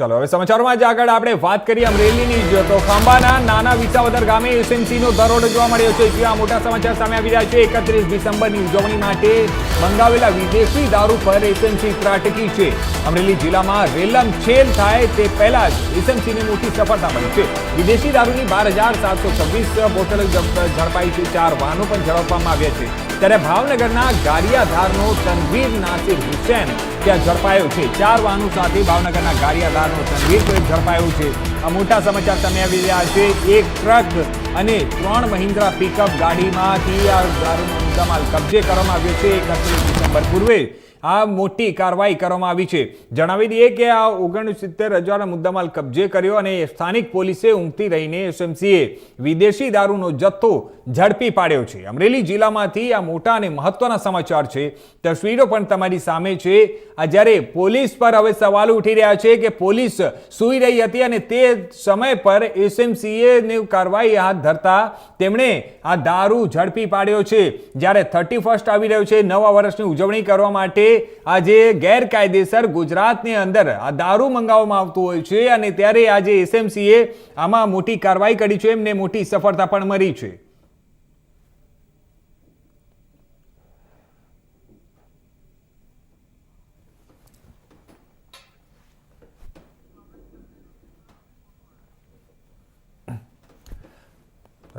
ચાલો, હવે સમાચારોમાં જ આગળ આપણે વાત કરીએ અમરેલીની જ. તો ખાંભાના નાના વિસાવદર ગામે એસએમસીનો દરોડો જોવા મળ્યો છે. જ્યાં મોટા સમાચાર સામે આવી રહ્યા છે. એકત્રીસ ડિસેમ્બરની ઉજવણી માટે મંગાવેલા વિદેશી દારૂ પર એસએમસી ત્રાટકી છે. અમરેલી જિલ્લામાં રેલમ છેલ થાય તે પહેલા જ એસએમસીની મોટી સફળતા મળી છે. વિદેશી દારૂની બાર હજાર સાતસો છવ્વીસ બોટલ ઝડપાઈ છે. ચાર વાહનો પણ ઝડપવામાં આવ્યા છે. ત્યારે ભાવનગરના ગારિયાધારનો તનવીર નાસિર હુસેન ત્યાં ઝડપાયો છે. ચાર વાહનો સાથે ભાવનગરના ગારિયાધારનો તનવીર પણ ઝડપાયો છે. આ મોટા સમાચાર સામે આવી રહ્યા છે. એક ટ્રક અને ત્રણ મહિન્દ્રા પિકઅપ ગાડીમાંથી આ દારૂનો મુદ્દામાલ કબજે કરવામાં આવ્યો છે એકત્રીસ ડિસેમ્બર પૂર્વે. આ મોટી કાર્યવાહી કરવામાં આવી છે. જણાવી દઈએ કે આ ઓગણસિત્તેર હજાર મુદ્દામાલ કબજે કર્યો અને સ્થાનિક પોલીસે ઊંઘતી રહીને એસએમસીએ વિદેશી દારૂનો જથ્થો ઝડપી પાડ્યો છે. અમરેલી જિલ્લામાંથી આ મોટા અને મહત્વના સમાચાર છે. તસવીરો પણ તમારી સામે છે. આ જ્યારે પોલીસ પર હવે સવાલો ઉઠી રહ્યા છે કે પોલીસ સૂઈ રહી હતી અને તે સમય પર એસએમસીએ ની કાર્યવાહી હાથ ધરતા તેમણે આ દારૂ ઝડપી પાડ્યો છે. જ્યારે થર્ટી ફર્સ્ટ આવી રહ્યો છે, નવા વર્ષની ઉજવણી કરવા માટે આજે ગેરકાયદેસર ગુજરાતની અંદર આ દારૂ મંગાવવામાં આવતું હોય છે અને ત્યારે આજે એસએમસીએ આમાં મોટી કાર્યવાહી કરી છે. એમને મોટી સફળતા પણ મળી છે.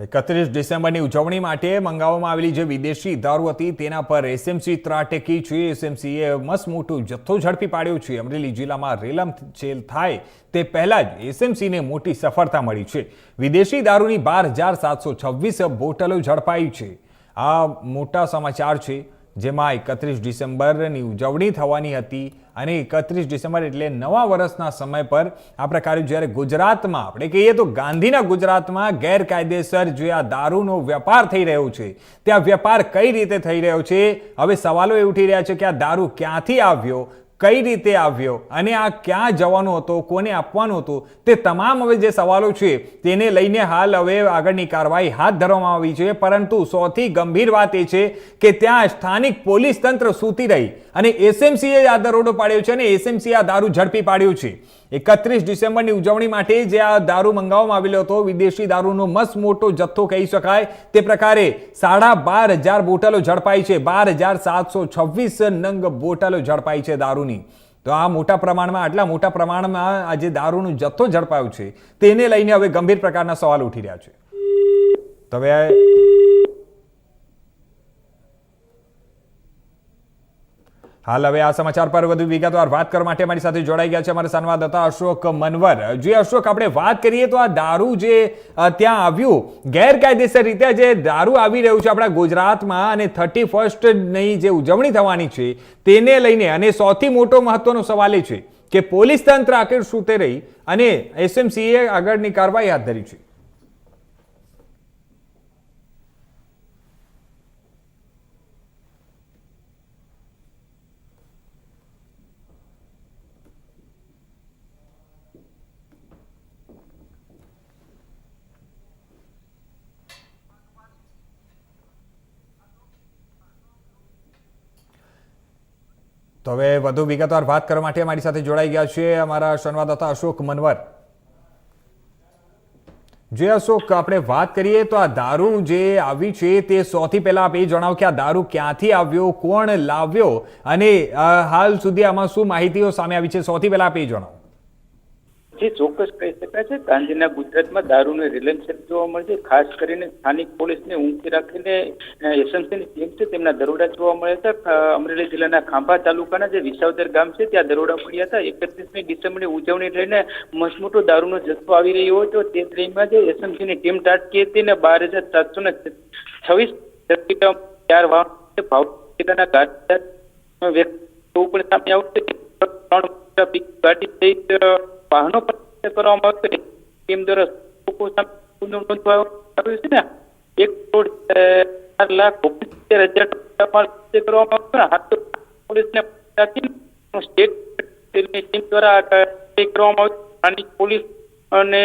એકત્રીસ ડિસેમ્બરની ઉજવણી માટે મંગાવવામાં આવેલી જે વિદેશી દારૂ હતી, તેના પર એસએમસી ત્રાટકી છે. એસએમસીએ મસ્ત મોટું જથ્થો ઝડપી પાડ્યો છે. અમરેલી જિલ્લામાં રેલમ છેલ થાય તે પહેલાં જ એસએમસીને મોટી સફળતા મળી છે. વિદેશી દારૂની બાર હજાર સાતસો છવ્વીસ બોટલો ઝડપાઈ છે. આ મોટા સમાચાર છે. જેમાં એકત્રીસ ડિસેમ્બરની ઉજવણી થવાની હતી અને એકત્રીસ ડિસેમ્બર એટલે નવા વર્ષના સમય પર આ પ્રકારે જ્યારે ગુજરાતમાં આપણે કહીએ તો ગાંધીના ગુજરાતમાં ગેરકાયદેસર જે આ દારૂનો વેપાર થઈ રહ્યો છે, ત્યાં વેપાર કઈ રીતે થઈ રહ્યો છે? હવે સવાલો એ ઉઠી રહ્યા છે કે આ દારૂ ક્યાંથી આવ્યો? કઈ રીતે આવ્યો અને આ ક્યાં જવાનો હતો, કોને આપવાનો હતો, તે તમામ હવે જે સવાલો છે તેને લઈને હાલ હવે આગળની કાર્યવાહી હાથ ધરવામાં આવી છે. પરંતુ સૌથી ગંભીર વાત એ છે કે ત્યાં સ્થાનિક પોલીસ તંત્ર સૂતી રહી અને એસએમસીએ આ દરોડો પાડ્યો છે અને એસએમસીએ આ દારૂ ઝડપી પાડ્યું છે. એકત્રીસ ડિસેમ્બરની ઉજવણી માટે જે આ દારૂ મંગાવવામાં આવેલો હતો, વિદેશી દારૂનો મસ્ત મોટો જથ્થો કહી શકાય. તે પ્રકારે સાડા બાર હજાર બોટલો ઝડપાઈ છે. બાર હજાર સાતસો છવ્વીસ નંગ બોટલો ઝડપાઈ છે દારૂની. તો આ મોટા પ્રમાણમાં, આટલા મોટા પ્રમાણમાં આ જે દારૂનો જથ્થો ઝડપાયો છે, તેને લઈને હવે ગંભીર પ્રકારના સવાલ ઉઠી રહ્યા છે. તો હવે હાલ હવે આ સમાચાર પર વધુ વિગતવાર વાત કરવા માટે અમારી સાથે જોડાઈ ગયા છે અમારા સંવાદદાતા અશોક મનવર. જે અશોક, આપણે વાત કરીએ તો આ દારૂ જે ત્યાં આવ્યું, ગેરકાયદેસર રીતે જે દારૂ આવી રહ્યું છે આપણા ગુજરાતમાં અને થર્ટી ફર્સ્ટની જે ઉજવણી થવાની છે તેને લઈને અને સૌથી મોટો મહત્વનો સવાલ એ છે કે પોલીસ તંત્ર આખર સૂતે રહી અને એસએમસીએ આગળની કાર્યવાહી હાથ ધરી છે. તો હવે વધુ વિગતવાર વાત કરવા માટે અમારી સાથે જોડાઈ ગયા છે અમારા સંવાદદાતા અશોક મનવર. જે અશોક, આપણે વાત કરીએ તો આ દારૂ જે આવી છે તે સૌથી પહેલા આપ એ જણાવો કે આ દારૂ ક્યાંથી આવ્યો, કોણ લાવ્યો અને હાલ સુધી આમાં શું માહિતીઓ સામે આવી છે? સૌથી પહેલા આપ એ જણાવો. જે ચોક્કસ કહી શકાય છે, ગાંધીના ગુજરાતમાં દારૂનું રિલેશન જોવા મળે છે. ખાસ કરીને સ્થાનિક પોલીસને ઊંચી રાખીને એસએમસીની ટીમ છે, તેમના દરોડા જોવા મળ્યા હતા. અમરેલી જિલ્લાના ખાંભા તાલુકાના જે વિસાવદર ગામ છે, ત્યાં દરોડા પડ્યા હતા. એકત્રીસમી ડિસેમ્બરની ઉજવણી લઈને મસમોટો દારૂનો જથ્થો આવી રહ્યો હતો. તે ટ્રેનમાં જે એસએમસીની ટીમ તાટકી હતી ને બાર હજાર સાતસો ને છવ્વીસ ચાર વાહન ભાવ જિલ્લાના પણ સામે આવશે ત્રણ ગાડી સહિત વાહનો પર કરવામાં આવશે ટીમ દ્વારા આવ્યો છે ને. એક કરોડ ચાર લાખ ઓગણસિત્તેર હજાર કરવામાં આવ્યો હાથ પોલીસને સ્ટેટ ટીમ દ્વારા કરવામાં આવી. સ્થાનિક પોલીસ અને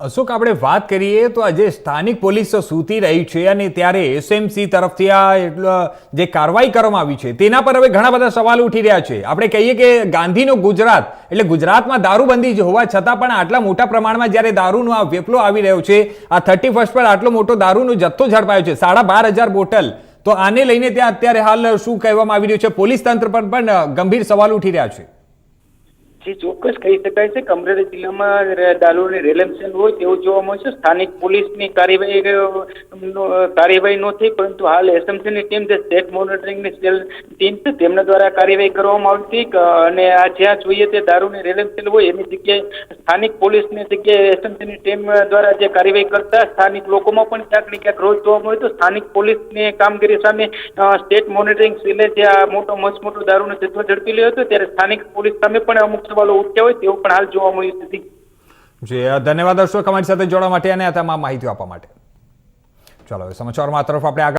અશોક, આપણે વાત કરીએ તો આજે સ્થાનિક પોલીસ સૂતી રહી છે અને ત્યારે એસએમસી તરફથી આ જે કાર્યવાહી કરવામાં આવી છે, તેના પર હવે ઘણા બધા સવાલ ઉઠી રહ્યા છે. આપણે કહીએ કે ગાંધીનું ગુજરાત, એટલે ગુજરાતમાં દારૂબંધી જ હોવા છતાં પણ આટલા મોટા પ્રમાણમાં જ્યારે દારૂનો આ વેપલો આવી રહ્યો છે, આ થર્ટી ફર્સ્ટ પર આટલો મોટો દારૂનો જથ્થો ઝડપાયો છે, સાડા બાર હજાર બોટલ. તો આને લઈને ત્યાં અત્યારે હાલ શું કહેવામાં આવી રહ્યું છે, પોલીસ તંત્ર પર પણ ગંભીર સવાલ ઉઠી રહ્યા છે. જે ચોક્કસ કહી શકાય છે કે અમરેલી જિલ્લામાં દારૂની રેલેમસેલ હોય તેવું જોવા મળે છે. સ્થાનિક પોલીસની કાર્યવાહી કાર્યવાહી ન થઈ પરંતુ હાલ એસએમસીની ટીમ જે સ્ટેટ મોનિટરિંગની સેલ ટીમ છે, તેમના દ્વારા કાર્યવાહી કરવામાં આવતી અને આ જ્યાં જોઈએ તે દારૂની રેલેમસેલ હોય એની જગ્યાએ સ્થાનિક પોલીસની જગ્યાએ એસએમસીની ટીમ દ્વારા જે કાર્યવાહી કરતા સ્થાનિક લોકોમાં પણ ક્યાંક ક્યાંક રોજ જોવા મળે તો સ્થાનિક પોલીસની કામગીરી સામે સ્ટેટ મોનિટરિંગ સેલે જે આ મોટો મચમોટો દારૂનો જથ્થો ઝડપી લીધો હતો, ત્યારે સ્થાનિક પોલીસ સામે પણ અમુક સવાલો ઉઠ્યા હોય તેવું પણ હાલ જોવા મળ્યું નથી. જી ધન્યવાદ દર્શક, અમારી સાથે જોડવા માટે અને આ તમામ માહિતી આપવા માટે. ચાલો સમાચારમાં તરફ આપણે આગળ